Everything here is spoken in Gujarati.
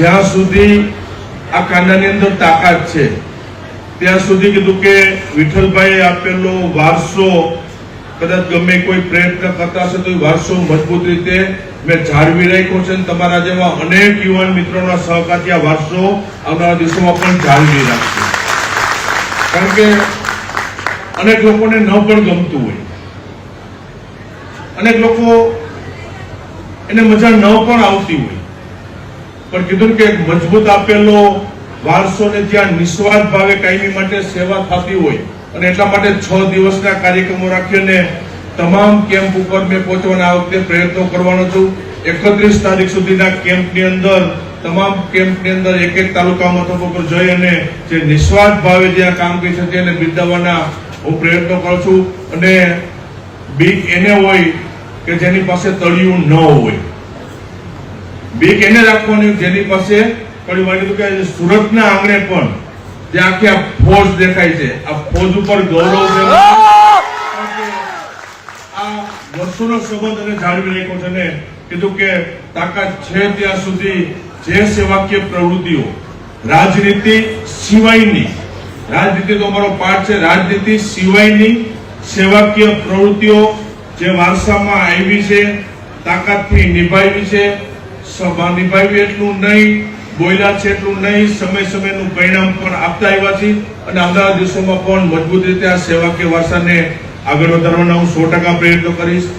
જ્યાં સુધી આ કાંડાની અંદર તાકાત છે, ત્યાં સુધી કીધું કે વિઠ્ઠલભાઈએ આપેલો વારસો કદાચ ગમે કોઈ પ્રયત્ન કરતા હશે તો વારસો મજબૂત રીતે મેં જાળવી રાખ્યો છે તમારા જેવા અનેક યુવાન મિત્રોના સહકારથી આ વારસો આવનારા દિવસોમાં પણ જાળવી રાખશે કારણ કે અનેક લોકોને ન પણ ગમતું હોય. અનેક લોકો એને મજા ન પણ આવતી હોય. પણ કીધું કે મજબૂત આપેલો વારસોને જ્યાં નિસ્વાર્થ ભાવે કાયમી માટે સેવા થતી હોય અને એટલા માટે છ દિવસના કાર્યક્રમો રાખીને તમામ કેમ્પ ઉપર મેં પહોંચવાના આ વખતે પ્રયત્નો કરવાનો છું. એકત્રીસ તારીખ સુધીના કેમ્પની અંદર, તમામ કેમ્પની અંદર એક એક તાલુકા મથકો પર જઈ અને જે નિસ્વાર્થ ભાવે જ્યાં કામ કરી શકે એને બિરદાવવાના હું પ્રયત્નો કરું છું. અને બીક એને હોય કે જેની પાસે તળિયું ન હોય. બીક એને રાખવાની જેની પાસે પણ મને તો કે સુરતના આંગણે પણ જે આખી આ ફોજ દેખાય છે. આ ફોજ ઉપર ગૌરવ છે. આ વર્ષોનો સંબંધ અને જાળવી રાખ્યો છે ને કીધું કે તાકાત છે ત્યાં સુધી જે સેવાકીય પ્રવૃત્તિઓ રાજનીતિ સિવાયની રાજનીતિ તો અમારો પાઠ છે રાજનીતિ સિવાયની સેવાકીય પ્રવૃત્તિઓ જે વારસામાં આવી છે તાકાતથી નિભાવી છે સભા નિભાવી એટલું નહીં, બોલ્યા છે એટલું નહીં, સમય સમયનું પરિણામ પણ આપતા આવ્યા છે. અને આવનારા દિવસોમાં પણ મજબૂત રીતે આ સેવાકીય વારસાને આગળ વધારવાના હું સો ટકા પ્રયત્નો કરીશ.